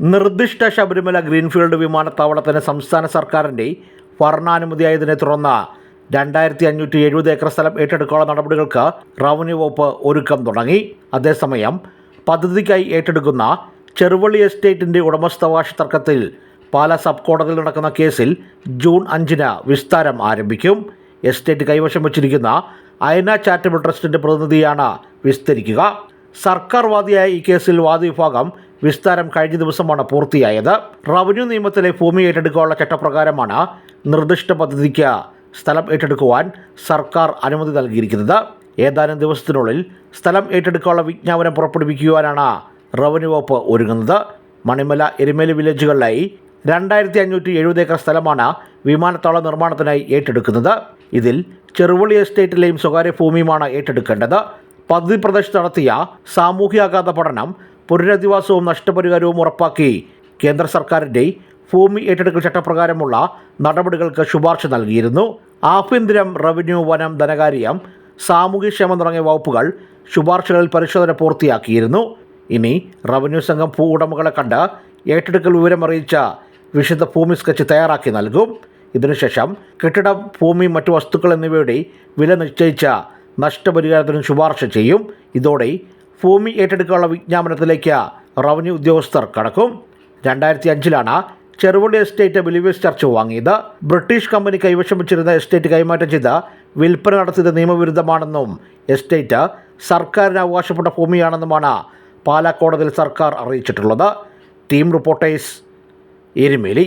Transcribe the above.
നിർദ്ദിഷ്ട ശബരിമല ഗ്രീൻഫീൽഡ് വിമാനത്താവളത്തിന് സംസ്ഥാന സർക്കാരിന്റെ ഭരണാനുമതിയായതിനെ തുടർന്ന് രണ്ടായിരത്തി അഞ്ഞൂറ്റി എഴുപത് ഏക്കർ സ്ഥലം ഏറ്റെടുക്കാനുള്ള നടപടികൾക്ക് റവന്യൂ വകുപ്പ് ഒരുക്കം തുടങ്ങി. അതേസമയം പദ്ധതിക്കായി ഏറ്റെടുക്കുന്ന ചെറുവള്ളി എസ്റ്റേറ്റിന്റെ ഉടമസ്ഥാവകാശ തർക്കത്തിൽ പാല സബ് കോടതിയിൽ നടക്കുന്ന കേസിൽ ജൂൺ അഞ്ചിന് വിസ്താരം ആരംഭിക്കും. എസ്റ്റേറ്റ് കൈവശം വച്ചിരിക്കുന്ന അയന ചാരിറ്റബിൾ ട്രസ്റ്റിന്റെ പ്രതിനിധിയാണ് വിസ്തരിക്കുക. സർക്കാർ വാദിയായ ഈ കേസിൽ വാദവിഭാഗം വിസ്താരം കഴിഞ്ഞ ദിവസമാണ് പൂർത്തിയായത്. റവന്യൂ നിയമത്തിലെ ഭൂമി ഏറ്റെടുക്കാനുള്ള ചട്ടപ്രകാരമാണ് നിർദ്ദിഷ്ട പദ്ധതിക്ക് സ്ഥലം ഏറ്റെടുക്കുവാൻ സർക്കാർ അനുമതി നൽകിയിരിക്കുന്നത്. ഏതാനും ദിവസത്തിനുള്ളിൽ സ്ഥലം ഏറ്റെടുക്കാനുള്ള വിജ്ഞാപനം പുറപ്പെടുവിക്കുവാനാണ് റവന്യൂ വകുപ്പ് ഒരുങ്ങുന്നത്. മണിമല എരുമേലി വില്ലേജുകളിലായി രണ്ടായിരത്തി അഞ്ഞൂറ്റി എഴുപത് ഏക്കർ സ്ഥലമാണ് വിമാനത്താവള നിർമ്മാണത്തിനായി ഏറ്റെടുക്കുന്നത്. ഇതിൽ ചെറുവള്ളി എസ്റ്റേറ്റിലെയും സ്വകാര്യ ഭൂമിയുമാണ് ഏറ്റെടുക്കേണ്ടത്. പദ്ധതി പ്രദേശത്ത് നടത്തിയ സാമൂഹ്യാഘാത പഠനം പുനരധിവാസവും നഷ്ടപരിഹാരവും ഉറപ്പാക്കി കേന്ദ്ര സർക്കാരിന്റെ ഭൂമി ഏറ്റെടുക്കൽ ചട്ടപ്രകാരമുള്ള നടപടികൾക്ക് ശുപാർശ നൽകിയിരുന്നു. ആഭ്യന്തരം റവന്യൂ വനം ധനകാര്യം സാമൂഹ്യക്ഷേമം തുടങ്ങിയ വകുപ്പുകൾ ശുപാർശകളിൽ പരിശോധന പൂർത്തിയാക്കിയിരുന്നു. ഇനി റവന്യൂ സംഘം ഭൂ ഉടമകളെ കണ്ട് ഏറ്റെടുക്കൽ വിവരം അറിയിച്ച വിശദ ഭൂമി സ്കെച്ച് തയ്യാറാക്കി നൽകും. ഇതിനുശേഷം കെട്ടിട ഭൂമി മറ്റു വസ്തുക്കൾ എന്നിവയുടെ വില നിശ്ചയിച്ച നഷ്ടപരിഹാരത്തിന് ശുപാർശ ചെയ്യും. ഇതോടെ ഭൂമി ഏറ്റെടുക്കാനുള്ള വിജ്ഞാപനത്തിലേക്ക് റവന്യൂ ഉദ്യോഗസ്ഥർ കടക്കും. രണ്ടായിരത്തി അഞ്ചിലാണ് ചെറുവള്ളി എസ്റ്റേറ്റ് ബിലീവേഴ്സ് ചർച്ച് വാങ്ങിയത്. ബ്രിട്ടീഷ് കമ്പനി കൈവശം വെച്ചിരുന്ന എസ്റ്റേറ്റ് കൈമാറ്റം ചെയ്ത് വിൽപ്പന നടത്തിയത് നിയമവിരുദ്ധമാണെന്നും എസ്റ്റേറ്റ് സർക്കാരിന് അവകാശപ്പെട്ട ഭൂമിയാണെന്നുമാണ് പാലാ കോടതിയിൽ സർക്കാർ അറിയിച്ചിട്ടുള്ളത്. Team reporters Erumeli.